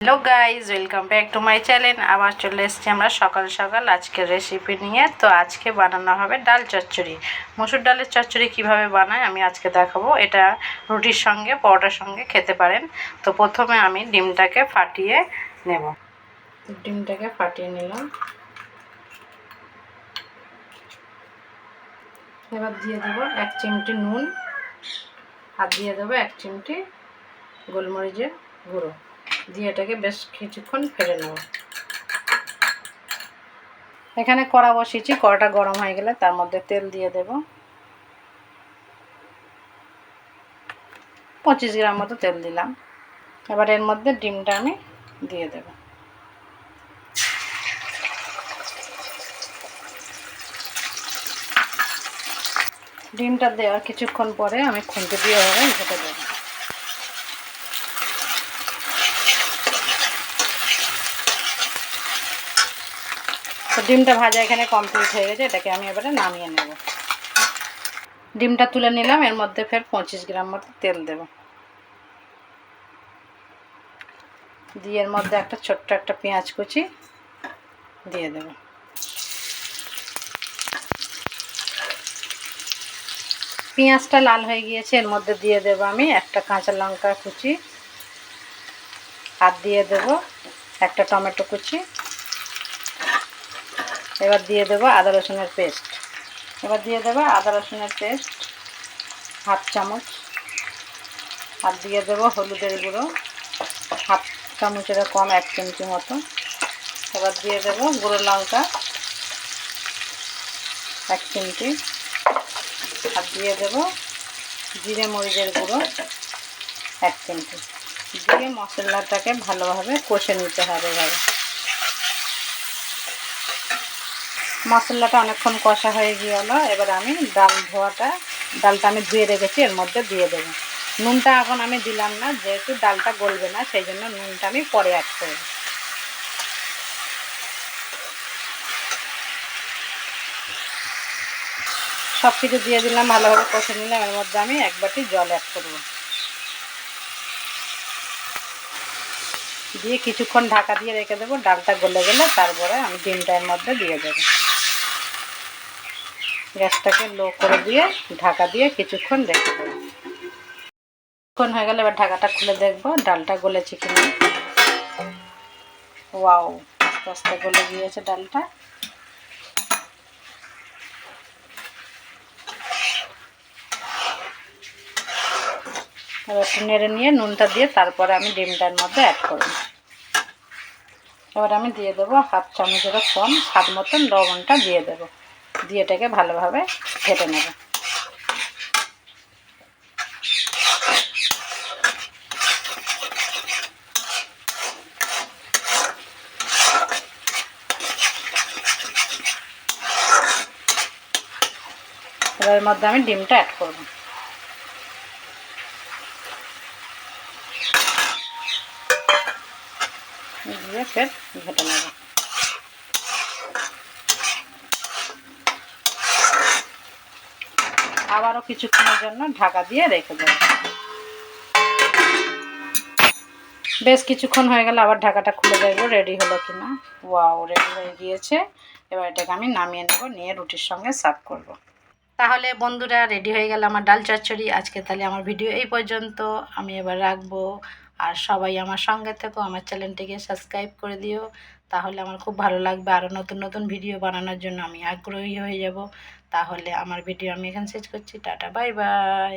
Hello guys welcome back to my channel. আবার চলে এসেছি আমরা সকাল সকাল আজকের রেসিপি নিয়ে। তো আজকে বানানো হবে ডাল চচ্চড়ি। মসুর ডালের চচ্চড়ি কীভাবে বানায় আমি আজকে দেখাবো। এটা রুটির সঙ্গে, পরোটার সঙ্গে খেতে পারেন। তো প্রথমে আমি ডিমটাকে ফাটিয়ে নেব। ডিমটাকে ফাটিয়ে নিলাম। এবার দিয়ে দেবো এক চিমটি নুন। আর দিয়ে দেবো এক চিমটি গোলমরিচের গুঁড়ো। দিয়ে এটাকে বেশ কিছুক্ষণ ফেলে নেব। এখানে কড়া বসিয়েছি, কড়াটা গরম হয়ে গেলে তার মধ্যে তেল দিয়ে দেব। পঁচিশ গ্রাম মতো তেল দিলাম। এবার এর মধ্যে ডিমটা আমি দিয়ে দেব। ডিমটা দেওয়ার কিছুক্ষণ পরে আমি খুঁজে দিয়ে হবে ঘেটে দেবো। তো ডিমটা ভাজা এখানে কমপ্লিট হয়ে গেছে, এটাকে আমি এবারে নামিয়ে নেব। ডিমটা তুলে নিলাম, এর মধ্যে ফের পঁচিশ গ্রাম মতো তেল দেব। দিয়ে এর মধ্যে একটা ছোট্ট একটা পেঁয়াজ কুচি দিয়ে দেব। পেঁয়াজটা লাল হয়ে গিয়েছে, এর মধ্যে দিয়ে দেব আমি একটা কাঁচা লঙ্কা কুচি। আর দিয়ে দেব একটা টমেটো কুচি। এবার দিয়ে দেবো আদা রসুনের পেস্ট। এবার দিয়ে দেবো আদা রসুনের পেস্ট হাফ চামচ। আর দিয়ে দেবো হলুদের গুঁড়ো, হাফ চামচের কম, এক চিমটি মতো। এবার দিয়ে দেবো গুঁড়ো লঙ্কা, এক চিমটি। আর দিয়ে দেবো জিরে মরিচের গুঁড়ো, এক চিমটি। দিয়ে মশলাটাকে ভালোভাবে কষে নিতে হবে এভাবে মশলাটা অনেকক্ষণ কষা হয়ে গেল এবার আমি ডাল ধোয়াটা, ডালটা আমি ধুয়ে রেখেছি, এর মধ্যে দিয়ে দেবো। নুনটা এখন আমি দিলাম না, যেহেতু ডালটা গলবে না, সেই জন্য নুনটা আমি পরে অ্যাড করব। সব কিছু দিয়ে দিলাম, ভালোভাবে কষে নিলাম, এর মধ্যে আমি এক বাটি জল অ্যাড করব। দিয়ে কিছুক্ষণ ঢাকা দিয়ে রেখে দেবো, ডালটা গলে গেলে তারপরে আমি ডিমটা এর মধ্যে দিয়ে দেবো। গ্যাসটাকে লো করে দিয়ে, ঢাকা দিয়ে কিছুক্ষণ রেখে দেবো। কিছুক্ষণ হয়ে গেলে এবার ঢাকাটা খুলে দেখব, ডালটা গলেছে কিনা। ওয়াও, আস্তে আস্তে গলে গিয়েছে ডালটা। এবার একটু নেড়ে নিয়ে নুনটা দিয়ে তারপরে আমি ডিমটার মধ্যে অ্যাড করব। এবার আমি দিয়ে দেবো হাফ চামচেরও কম, স্বাদ মতন লবণটা দিয়ে দেবো। দিয়ে এটাকে ভালোভাবে ঘেটে নেব। এবার এর মধ্যে আমি ডিমটা অ্যাড করব। দিয়ে ফের ঘেটে নেব। আবারও কিছুক্ষণের জন্য ঢাকা দিয়ে রেখে দেব। বেশ কিছুক্ষণ হয়ে গেলে, আবার ঢাকাটা খুলে দেখব রেডি হলো কিনা। ওয়াও, রেডি হয়ে গিয়েছে। এবার এটাকে আমি নামিয়ে নেব, নিয়ে রুটির সঙ্গে সার্ভ করব। তাহলে বন্ধুরা, রেডি হয়ে গেল আমার ডাল চচ্চড়ি। আজকে তাহলে আমার ভিডিও এই পর্যন্ত। আমি এবার রাখব। আর সবাই আমার সঙ্গে থেকো, আমার চ্যানেলটিকে সাবস্ক্রাইব করে দিও। তাহলে আমার খুব ভালো লাগবে। আরও নতুন নতুন ভিডিও বানানোর জন্য আমি আগ্রহী হয়ে যাব। তাহলে আমার ভিডিও আমি এখানে শেষ করছি। Tata bye bye